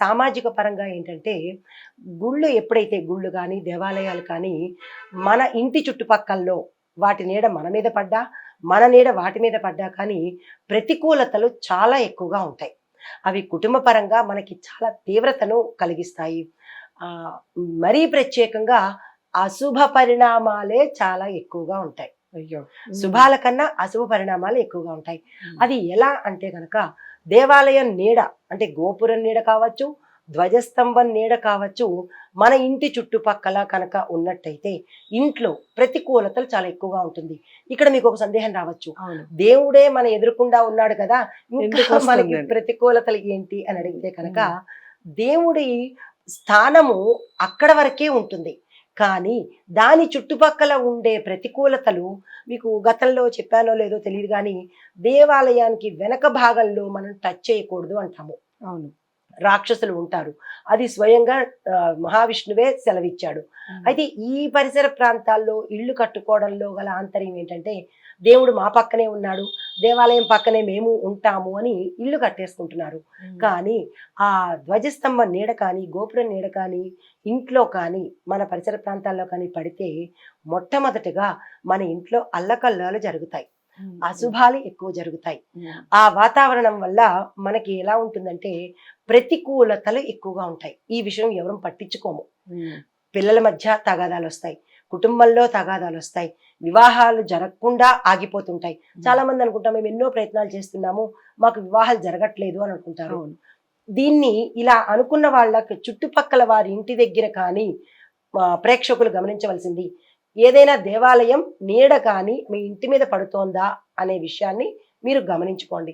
సామాజిక పరంగా ఏంటంటే గుళ్ళు ఎప్పుడైతే గుళ్ళు కానీ దేవాలయాలు కానీ మన ఇంటి చుట్టుపక్కల్లో వాటి నీడ మన మీద పడ్డా మన నీడ వాటి మీద పడ్డా కానీ ప్రతికూలతలు చాలా ఎక్కువగా ఉంటాయి. అవి కుటుంబ పరంగా మనకి చాలా తీవ్రతను కలిగిస్తాయి. మరీ ప్రత్యేకంగా అశుభ పరిణామాలే చాలా ఎక్కువగా ఉంటాయి. అయ్యో! శుభాల కన్నా అశుభ పరిణామాలు ఎక్కువగా ఉంటాయి. అది ఎలా అంటే కనుక దేవాలయం నీడ అంటే గోపురం నీడ కావచ్చు ధ్వజస్తంభం నీడ కావచ్చు మన ఇంటి చుట్టుపక్కల కనుక ఉన్నట్టయితే ఇంట్లో ప్రతికూలతలు చాలా ఎక్కువగా ఉంటుంది. ఇక్కడ మీకు ఒక సందేహం రావచ్చు. దేవుడే మన ఎదురుకుండా ఉన్నాడు కదా ఇంకా మనకి? ప్రతికూలతలు ఏంటి అని అడిగితే కనుక దేవుడి స్థానము అక్కడ వరకే ఉంటుంది. కానీ దాని చుట్టుపక్కల ఉండే ప్రతికూలతలు మీకు గతంలో చెప్పానో లేదో తెలియదు కానీ దేవాలయానికి వెనక భాగంలో మనం టచ్ చేయకూడదు అంటాము. అవును. రాక్షసులు ఉంటారు. అది స్వయంగా మహావిష్ణువే సెలవిచ్చాడు. అయితే ఈ పరిసర ప్రాంతాల్లో ఇల్లు కట్టుకోవడంలో గల ఆంతర్యం ఏంటంటే దేవుడు మా పక్కనే ఉన్నాడు దేవాలయం పక్కనే మేము ఉంటాము అని ఇల్లు కట్టేసుకుంటున్నారు. కానీ ఆ ధ్వజస్తంభం నీడ కానీ గోపురం నీడ కానీ ఇంట్లో కానీ మన పరిసర ప్రాంతాల్లో కానీ పడితే మొట్టమొదటిగా మన ఇంట్లో అల్లకల్లాలు జరుగుతాయి. అశుభాలు ఎక్కువ జరుగుతాయి. ఆ వాతావరణం వల్ల మనకి ఎలా ఉంటుందంటే ప్రతికూలతలు ఎక్కువగా ఉంటాయి. ఈ విషయం ఎవరు పట్టించుకోము. పిల్లల మధ్య తగాదాలు వస్తాయి కుటుంబంలో తగాదాలు వస్తాయి వివాహాలు జరగకుండా ఆగిపోతుంటాయి. చాలా మంది అనుకుంటాం మేము ఎన్నో ప్రయత్నాలు చేస్తున్నాము మాకు వివాహాలు జరగట్లేదు అని అనుకుంటారు. దీన్ని ఇలా అనుకున్న వాళ్ళకి చుట్టుపక్కల వారి ఇంటి దగ్గర కానీ ప్రేక్షకులు గమనించవలసింది ఏదైనా దేవాలయం నీడ కానీ మీ ఇంటి మీద పడుతోందా అనే విషయాన్ని మీరు గమనించుకోండి.